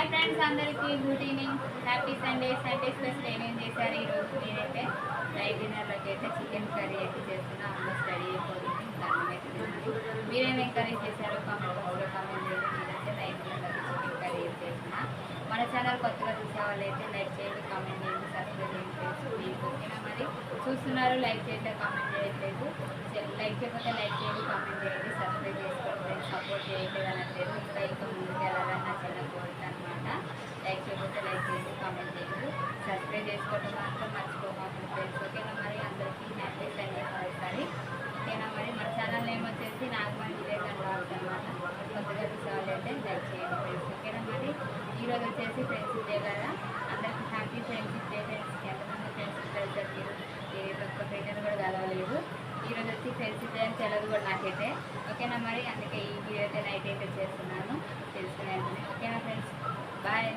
Hi friends అందరికీ good evening happy Sunday Sunday special ఏమేమి చేశారు ఈరోజు నేనైతే నైట్ డిన్నర్లోకి అయితే చికెన్ కర్రీ అయితే చేస్తున్నా. అందులో స్టడీ అయిపోతుంది దాన్ని అయితే తిన్నాను కర్రీ చేశారో కామెంట్ బాక్స్లో కామెంట్ చేసి నేనైతే నైట్ డిన్నర్లోకి చికెన్ కర్రీ అయితే చేస్తున్నా. మన ఛానల్ కొత్తగా చూసే వాళ్ళు అయితే లైక్ చేయండి కామెంట్ చేయండి సబ్స్క్రైబ్ చేయండి ఫ్రెండ్స్ ఓకేనా మరి? చూస్తున్నారు లైక్ చేయండి కామెంట్ చేయట్లేదు. లైక్ చేయకపోతే లైక్ చేయండి కామెంట్ చేయండి సబ్స్క్రైబ్ చేయండి ఫ్రెండ్స్ సపోర్ట్ చేయట్లేదు అనట్లేదు ఇంకా ఇంకా ముందుకు వెళ్ళాలని నా చిన్న కోరిక అనమాట లైక్ చేయకపోతే లైక్ చేయండి కామెంట్ చేయండి సబ్స్క్రైబ్ చేసుకోవడం మాత్రం మర్చిపోమాకండి ఫ్రెండ్స్. ఓకేనా మరి? అందరికీ హ్యాపీ సండే ఒకసారి ఓకేనా మరి? మన ఛానల్ నేమ్ వచ్చేసి నాగమణి వివేకాన్ని రావడం అనమాట కొత్తగా చూసేవాళ్ళు అయితే లైక్ చేయండి ఫ్రెండ్స్. ఓకేనా మరి? ఈరోజు వచ్చేసి ఫ్రెండ్స్ డే కదా. అందరికీ హ్యాపీ ఫ్రెండ్షిప్ డే ఫ్రెండ్స్కి ఎంతమంది ఫ్రెండ్షిప్ డే చెప్పారు ఏ ఒక్క ఫ్రెండ్ కూడా కలవలేదు. ఈరోజు వచ్చి ఫ్రెండ్షిప్ డే అని తెలియదు కూడా నాకైతే. ఓకేనా మరి? అందుకే ఈ వీడియో అయితే నైట్ అయితే చేస్తున్నాను. తెలుసుకునే ఓకేనా ఫ్రెండ్స్? బాయ్.